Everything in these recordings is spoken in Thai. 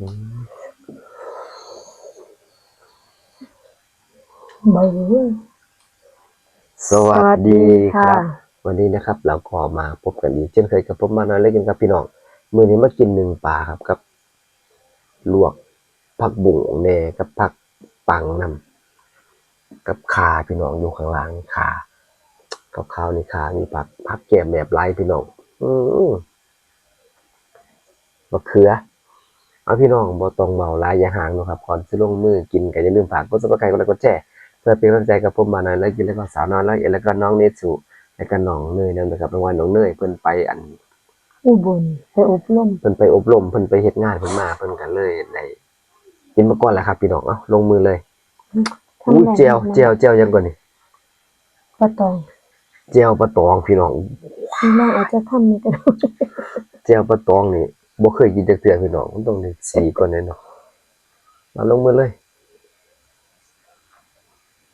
อืมใบเว้ยสวัสดีคค่ะรับ วันนี้นะครับ เราก็มาพบกันอีกเช่นเคยกับผมมาน้อยเล็กกันครับพี่น้องมื้อนี้มากินหนึ่งปลาครับกับ ลวกผักบุ้งแหน่กับผักปังนำกับขาพี่น้องอยู่ข้างล่างขากับข้าวในขามีผักผักแกมแบบไรพี่น้อง อือมะเขือ เอาพี่น้องบ่ต้องเมาหลายอย่าห่างเนาะครับก่อนสิลงมือกินก็อย่าลืมฝากกด Subscribe กดไลค์กดแชร์เพื่อเป็นกำลังใจกับผมมาหน่อยแล้วกินแล้วก็สาวน้อยแล้วเอ็นแล้วก็น้องเนสุแล้วก็น้องเนยนั่นนะครับรางวัลน้องเนยเพิ่นไปอัน อุบลไปอบรมเพิ่นไปอบรมเพิ่นไปเฮ็ดงานเพิ่นมาเพิ่นก็เลยได้กินมาก่อนแล้วครับพี่น้องเอ้าลงมือเลยทำอู้แบบเจียวเจียวเจียวยังก่อนนี่ปลาตองเจียวปลาตองพี่น้องพี่น้องอาจจะทำนี่ก็ได้เจียวปลาตองนี่ บ่เคยกินจักเทื่อพี่น้องมันต้องได้สีก่อนแน่เนาะเอาลงมือเลย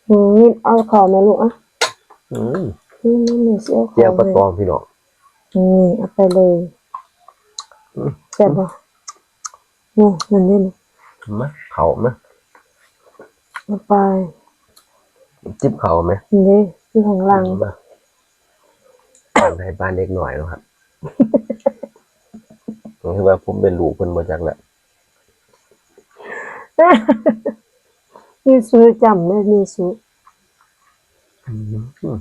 อืมนี่เอาขอแม่ลูกอะอืมนี่นี่นี่สิเอาขอเจียวปลาตองพี่น้องอืมเอาไปเลยอืมแซ่บบ่นี่มันนี่นะมาเข้ามาเอาไปจิบเข้าไหมนี่ที่ข้างล่างมาบ้านให้บ้านเล็กหน่อยเนาะครับ คือว่าผมเป็นลูกเพิ่นบ่จักแหละนี่ซื้อจำได้นี่ซื้ออืม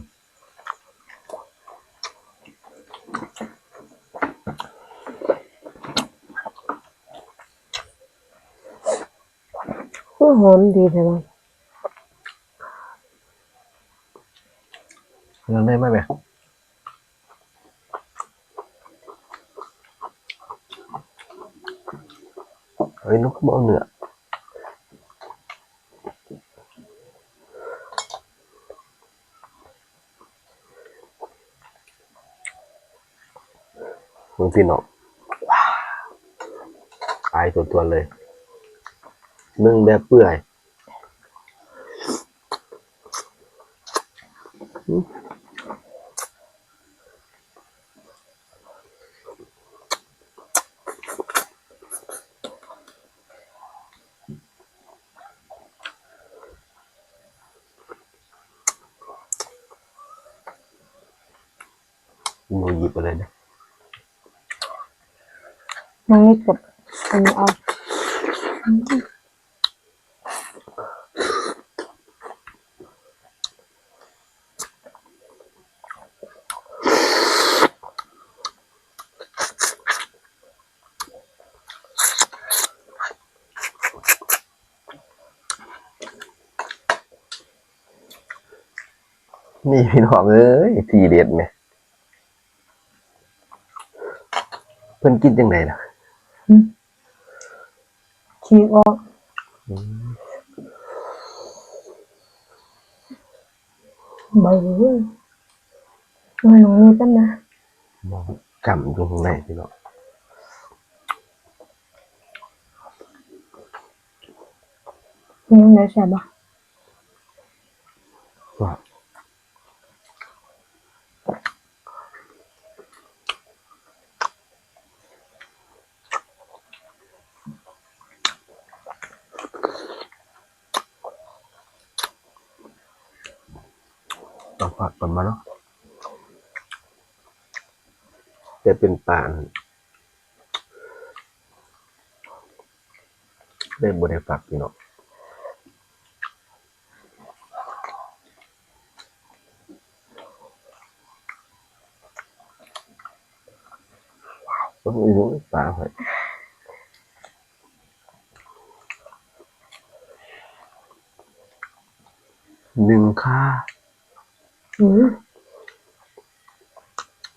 คือหอมดีใช่ไหมยังได้ไหมแม่ เฮ้ยนกเขาเอาเนื้อมึงพี่น้องอายตัวตัวเลยนึ่งแบบเปื่อย หนูหยิบไปเลยนะน้องนิดกับอันนี้เอาอืมนี่พี่น้องเอ้ยทีเด็ดไหม เพิ่นกินจังไดล่ะฉีกออกใบเว้ยเอาน้องนิดกันนะมองจำอยู่ข้างในพี่น้องนี่ยังไงแซ่บบ่ ว่าผักก่อนมาเนาะจะเป็นปานได้บุได้ฝักพี่น้องต้องมีรู้ปลาหอยหนึ่งค่า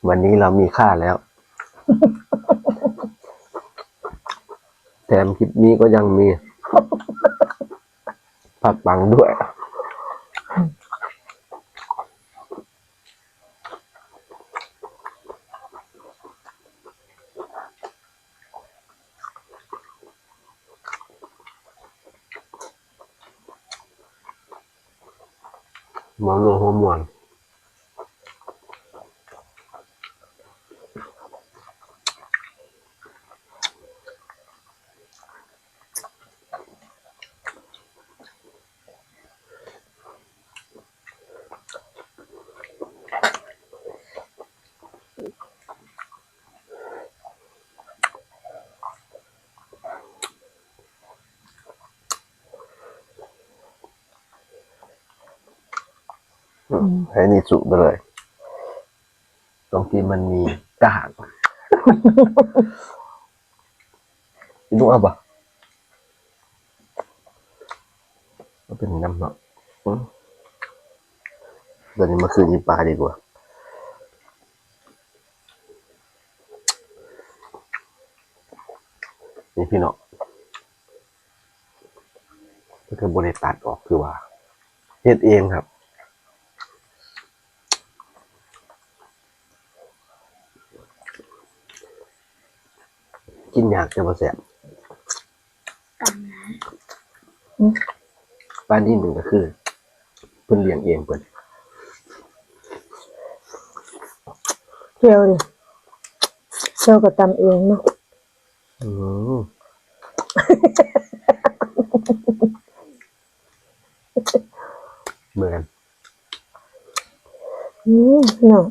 วันนี้เรามีค่าแล้ว แถมคลิปนี้ก็ยังมีผักปังด้วย ให้นี่สุไปเลย ตรงที่มันมีกากนุ่งเอาปะก็เป็นน้ำเนาะเดี๋ยวนี้มาคืนยีปลาดีกว่านี่พี่เนาะก็คือบริตัดออกคือว่าเฮ็ดเองครับ ยากจะมาแสบบ้านที่หนึ่งก็คือเพิ่นเลี้ยงเองเพิ่นเจียวดิเจียวก็ตำเองเนาะอืมเหมือนอืมเนาะ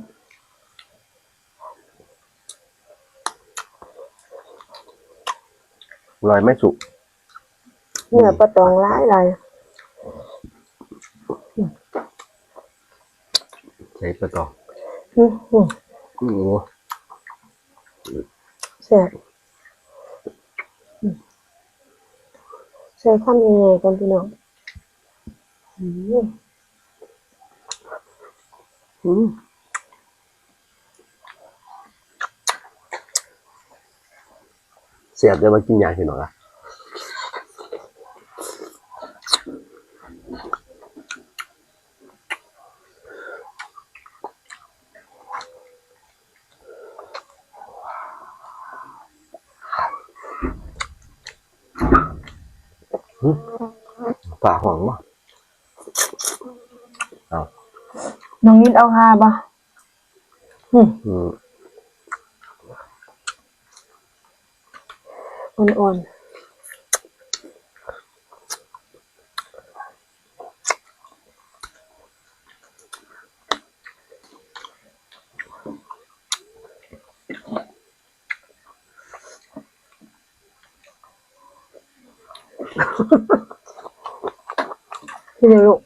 รอยไม่สุก เนื้อปลาตองหลายหลายใช้ประกอบอืมอืมโอ้โหแซ่บอืมใส่ข้ามยังไงกันพี่น้องอืมอืม เสียบจะมากินยาที่หนอละอืมปลาหองวะเอาน้องนิดเอาฮาบ่อืม อืมอ่อนๆพี่เดี๋ยวลูก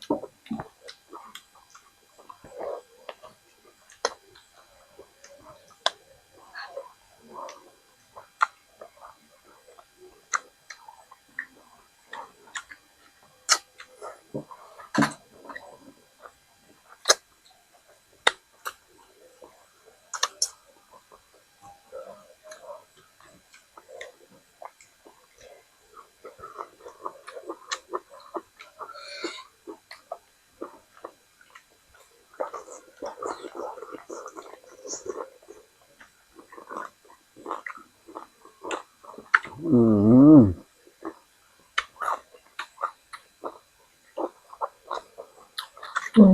อื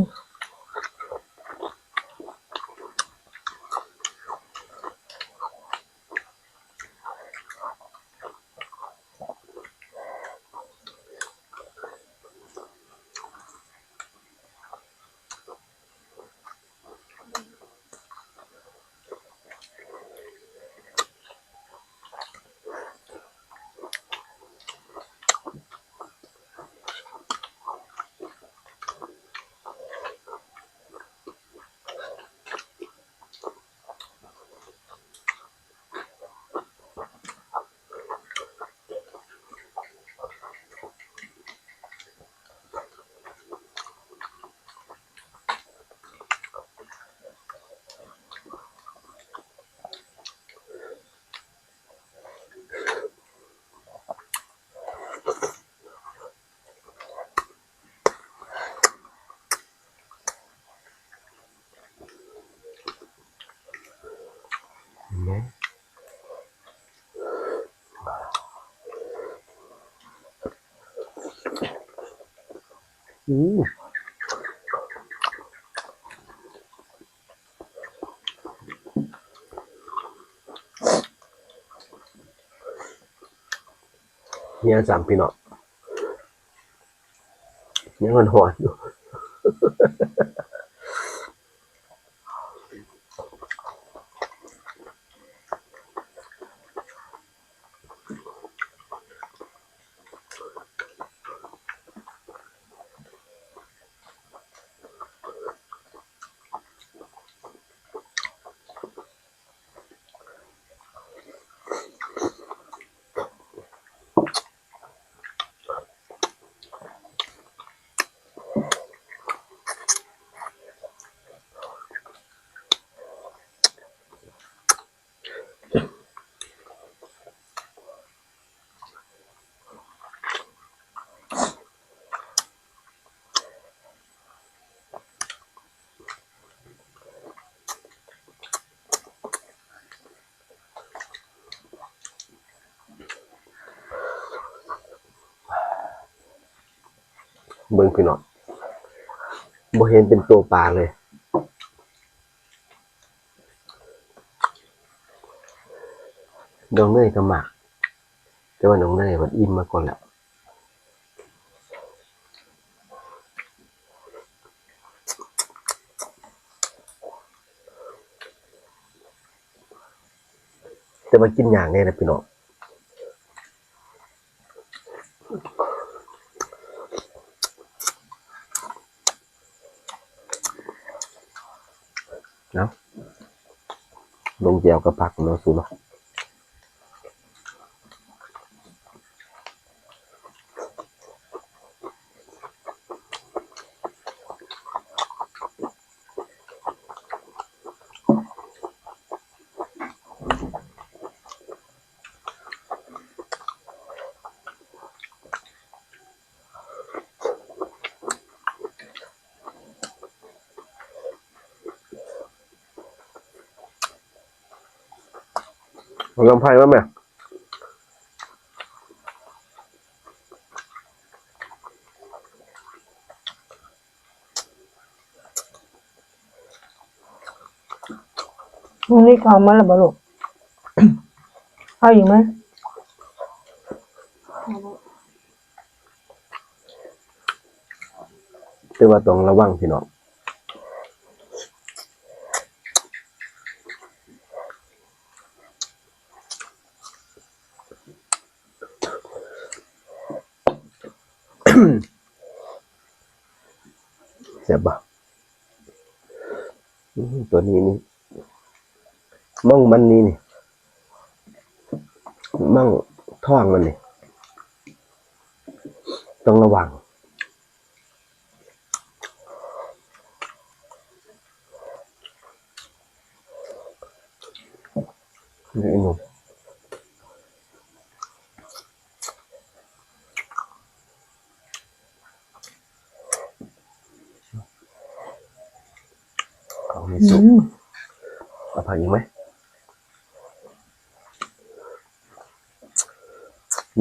นไหมอืมเนี่ยสามพี่เนาะเนี่ยมันหอนอยู่ เบิ่งพี่น้องบ่เห็นเป็นตัวปลาเลย น้องเนยก็หมัก แต่ว่าน้องเนยมันอิ่มมาก่อนแล้วแต่มากินอย่างนี้นะพี่น้อง เนาะลงแจวกับผักเนาะสูเนาะ ลำไพ่มาไหมมึงนี่เขามาแล้วบ่ลูกเอาอีกไหมแต่ว่าต้องระวังพี่น้อง เสียบบ่อืมตัวนี้นี่ มั่งมันนี่นี่มั่งท่องมันนี่ต้องระวัง นี่ไอ้หนุ่มเอามีสุกอืมเอาผักอีกไหม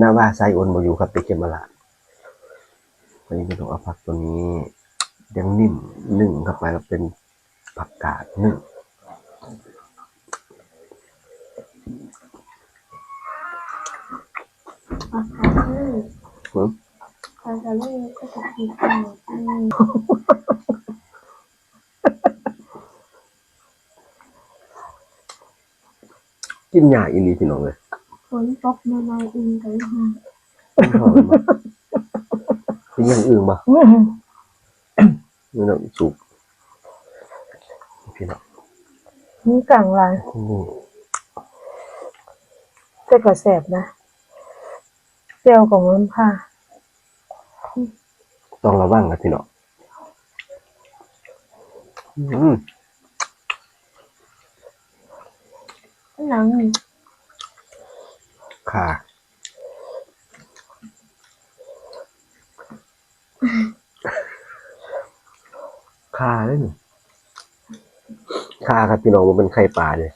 น้าว่าไซโอนมาอยู่ครับไปเก็บมาละวันนี้ก็ต้องเอาผักตัวนี้ยังนิ่มนึ่งเข้าไปแล้วเป็นผักกาดนึ่งอาหารนี่หืมอาหารนี่ก็จะกินกันอืมกินยาอีหลีพี่น้องเลยฝ นตกมาในอินกันค่ะกินข้าวมันบ่เป็นอย่างอื่นบ่อืมนี่น้ำสุกพี่น้องนี่กลางลายนี่แต่ก็แสบนะเปรี้ยวของมันค่ะต้องระวังนะพี่น้องอืม หนัง ฆ่าคาเลยนี่คาครับพี่น้องมันเป็นไข่ปลาเลย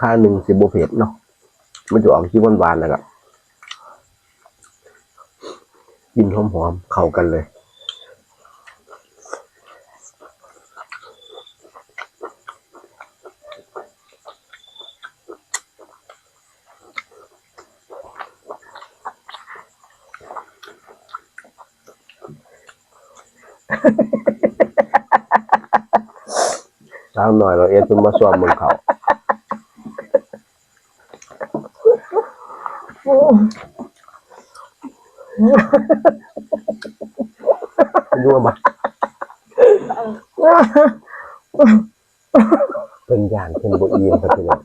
ค่าหนึ่งสิบโบเพ็ดเนาะมันจะออกที่หวานๆนะครับกินหอมๆเข้ากันเลย สาวหน่อยเราเอ็นเพิ่นมาซ้อมมึงเขาโอ้ดูมาเป็นอย่างเป็นบทเรียนครับพี่น้อง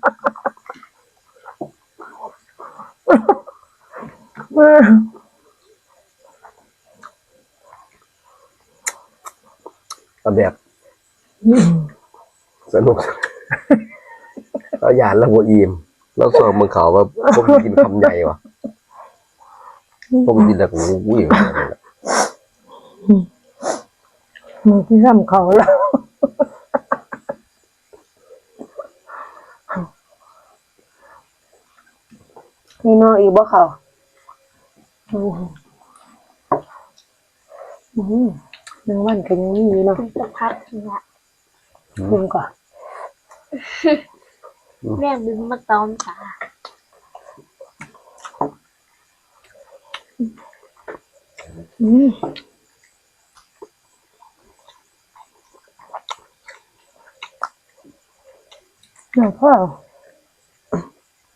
เอา แบบสนุกเราหยานแล้วบ่อิ่มเราสอบมึงเขาว่าผมกินคำใหญ่วะผมกินแต่กูกูอย่างนั้นเลยมึงที่ซ้ำเขาแล้วนี่เนออีกบ่เขาอืมอืมหนึ่งวันก็ยังมีอยู่เนาะเป็นสะพัดเนี่ยดึงก่อน แม่ดึงมาตอมขาอืมไหนพ่อ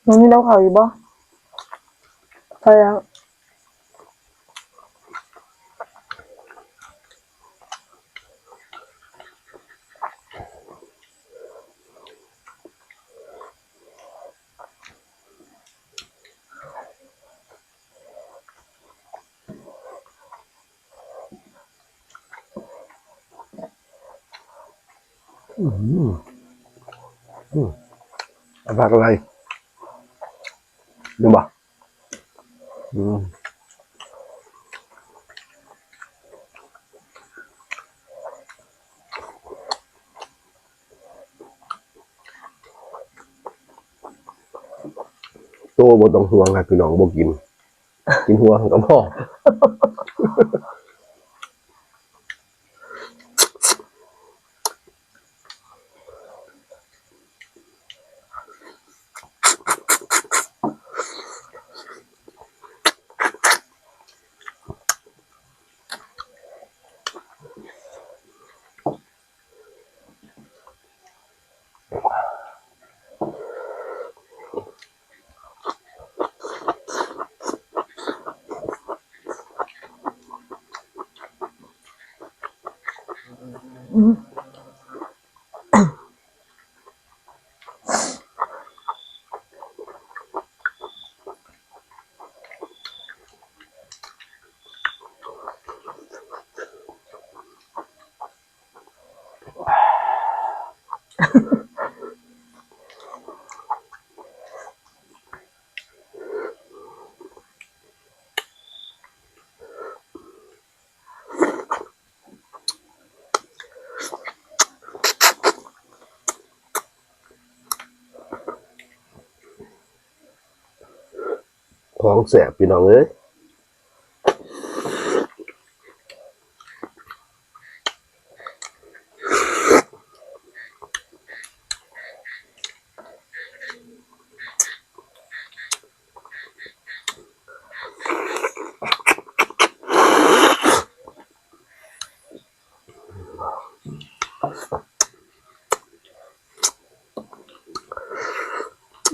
น้องมีเราเขาอยู่บ่พอแล้ว ผักอะไรดูบ่อืมตัวบต้องห่วงครับพี่น้องบ่กิน กินหัวก็พอ อื ของแสบพี่น้องเอ้ย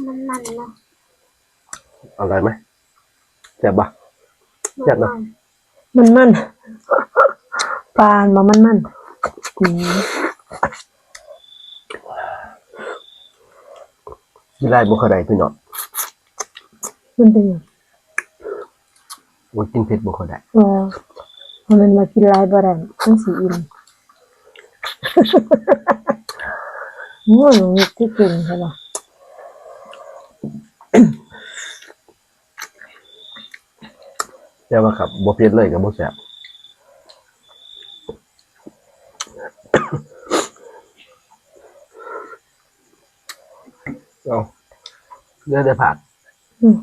มันมันเนาะอร่อยไหม แซ่บปะแซ่บเนอะมันมันปลามามันมันอืมกินได้บ่ค่อยได้พี่น้องมันเป็นหยังบ่กินเผ็ดบ่ค่อยได้อ๋อมันมากินหลายบ่ได้ต้องสีอิ่มโอ้หนูมีที่เก่งใช่ปะ แต่ว่าครับบ่เผ็ดเลยก็บ่แซ่บเอาเนื้อได้ผักอืม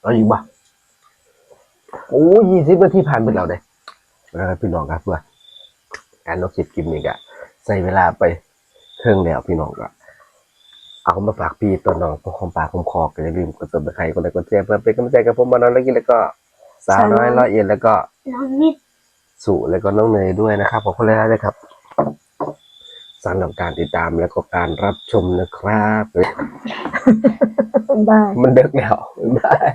เอาอีกบ่โอ้ยี่สิบนาทีผ่านไปแล้วเด้เออพี่น้องครับเพื่อการนกสิบกิมนี่ก็ใส่เวลาไปเครื่องแล้วพี่น้องก็เอามาฝากพี่ตัวน้องพวกคอมปากคอมคอก็อย่าลืมกดติดตามใครกดไลค์กดแชร์เพื่อเป็นกำลังใจกับผมมานอนแล้วกินแล้วก็ สาวน้อยร้อยเอ็ดแล้วก็น้องนิดสู่แล้วก็น้องเนยด้วยนะครับขอบคุณเลยนะครับสำหรับการติดตามแล้วก็การรับชมนะครับเฮ้ยบายมันเดึกแล้วบ๊ายบาย